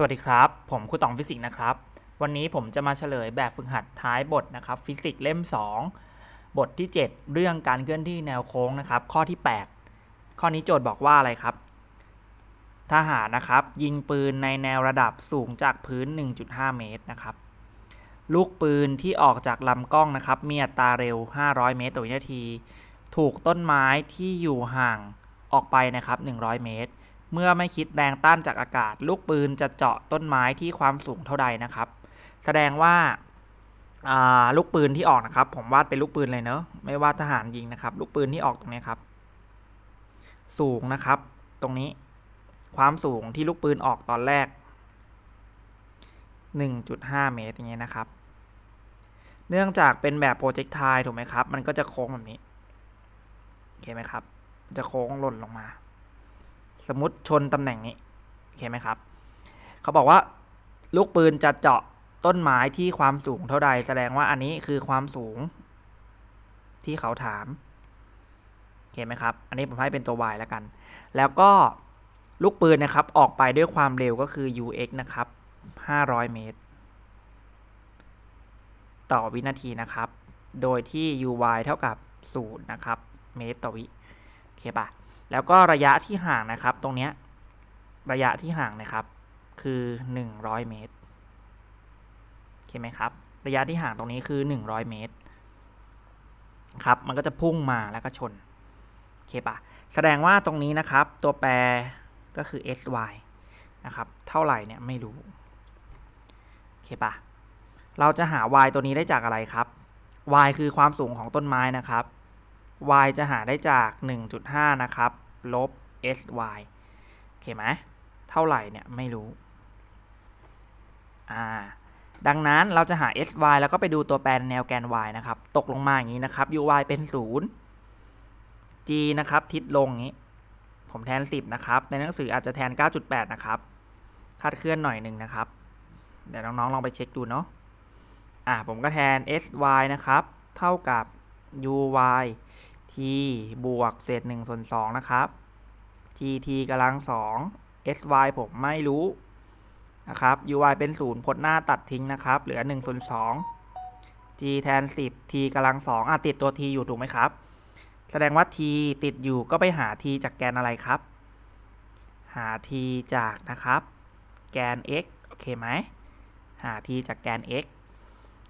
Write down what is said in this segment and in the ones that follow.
สวัสดีครับ ผมครูตองฟิสิกส์นะครับ วันนี้ผมจะมาเฉลยแบบฝึกหัดท้ายบทนะครับ ฟิสิกส์เล่ม 2 บทที่ 7 เรื่องการเคลื่อนที่แนวโค้งนะครับ ข้อที่ 8 ข้อนี้โจทย์บอกว่าอะไรครับ ทหารนะครับ ยิงปืนในแนวระดับสูงจากพื้น 1.5 เมตรนะครับ ลูกปืนที่ออกจากลำกล้องนะครับ มีอัตราเร็ว 500 เมตรต่อวินาที ถูกต้นไม้ที่อยู่ห่างออกไปนะครับ 100 เมตร เมื่อไม่คิดแรงต้านจากอากาศ ลูกปืนจะเจาะต้นไม้ที่ความสูงเท่าใดนะครับ แสดงว่าาลูกปืนที่ออกนะครับ ผมวาดเป็นลูกปืนเลยเนอะไม่วาทหารยิงนะครับ ลูกปืนที่ออกตรงนี้ครับ สูงนะครับ ตรงนี้ความสูงที่ลูกปืนออกตอนแรก 1.5 เมตรอย่างเงี้ยนะครับ เนื่องจากเป็นแบบโปรเจกต์ไทถูกไหมครับ มันก็จะโค้งแบบนี้โอเคไหมครับ จะโค้งหล่นลงมา สมมติชนตำแหน่งนี้โอเคไหมครับเขาบอกว่าลูกปืนจะเจาะต้นไม้ที่ความสูงเท่าใด แสดงว่าอันนี้คือความสูงที่เขาถามโอเคไหมครับ อันนี้ผมให้เป็นตัว y แล้วกัน แล้วก็ลูกปืนนะครับออกไปด้วยความเร็วก็คือ ux นะครับ 500 เมตร ต่อวินาทีนะครับ โดยที่ uy เท่ากับ 0 นะครับ เมตรต่อวิ โอเคปะ แล้วก็ระยะที่ห่างนะครับ ตรงเนี้ยระยะที่ห่างนะครับ คือ 100 เมตรโอเคไหมครับ ระยะที่ห่างตรงนี้คือ 100 เมตรครับมันก็จะพุ่งมาแล้วก็ชนโอเคปะแสดงว่าตรงนี้นะครับ ตัวแปรก็คือ sy นะครับ เท่าไหร่เนี่ยไม่รู้โอเคปะเราจะหา y ตัวนี้ได้จากอะไรครับ y คือความสูงของต้นไม้นะครับ y จะหาได้จาก 1.5 นะครับ ลบ sy โอเคไหมเท่าไหร่เนี่ยไม่รู้ อ่า ดังนั้นเราจะหา sy แล้วก็ไปดูตัวแปรแนวแกน y นะครับ ตกลงมาอย่างนี้นะครับ uy เป็น 0 g นะครับ ทิศลงนี้ ผมแทน 10 นะครับ ในหนังสืออาจจะแทน 9.8 นะครับคาดเคลื่อนหน่อยหนึ่งนะครับ เดี๋ยวน้องๆลองไปเช็คดูเนาะ อ่า ผมก็แทน sy นะครับ เท่ากับ uy t บวกเศษ1ส่วน2นะครับ gt กำลัง2 sy ผมไม่รู้นะครับ uy เป็น 0 พจน์หน้าตัดทิ้งนะครับ เหลือ1ส่วน2 g แทน 10 t กำลัง2อะติดตัว t อยู่ถูกไหมครับ แสดงว่า t ติดอยู่ก็ไปหา t จากแกนอะไรครับ หา t จากนะครับ แกน x โอเคไหม หา t จากแกน x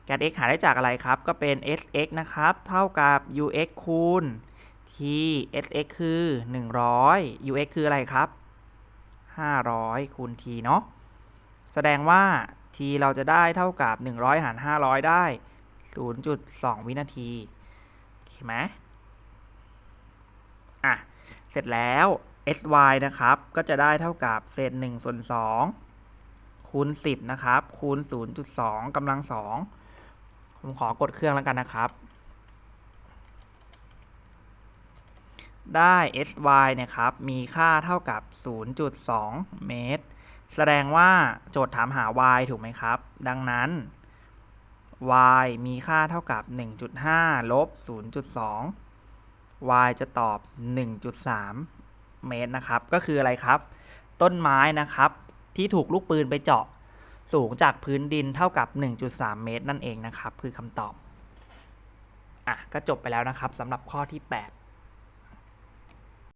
แกน x หาได้จากอะไรครับ ก็เป็น sx นะครับ เท่ากับ ux คูณ t sx คือ 100 ux คืออะไรครับ 500 คูณ t เนาะ แสดงว่า t เราจะได้เท่ากับ 100 หาร 500 ได้ 0.2 วินาทีโอเคไหมอะ เสร็จแล้ว sy นะครับ ก็จะได้เท่ากับเศษ1ส่วน2คูณ 10 นะครับ คูณ 0.2กำลัง2 ผมขอกดเครื่องแล้วกันนะครับ ได้ sy เนี่ยครับ มีค่าเท่ากับ 0.2 เมตร แสดงว่าโจทย์ถามหา y ถูกไหมครับ ดังนั้น y มีค่าเท่ากับ 1.5 ลบ 0.2 y จะตอบ 1.3 เมตรนะครับ ก็คืออะไรครับ ต้นไม้นะครับ ที่ถูกลูกปืนไปเจาะ สูงจากพื้นดินเท่ากับ 1.3 เมตรนั่นเองนะครับ คือคำตอบ อะ ก็จบไปแล้วนะครับสำหรับข้อที่ 8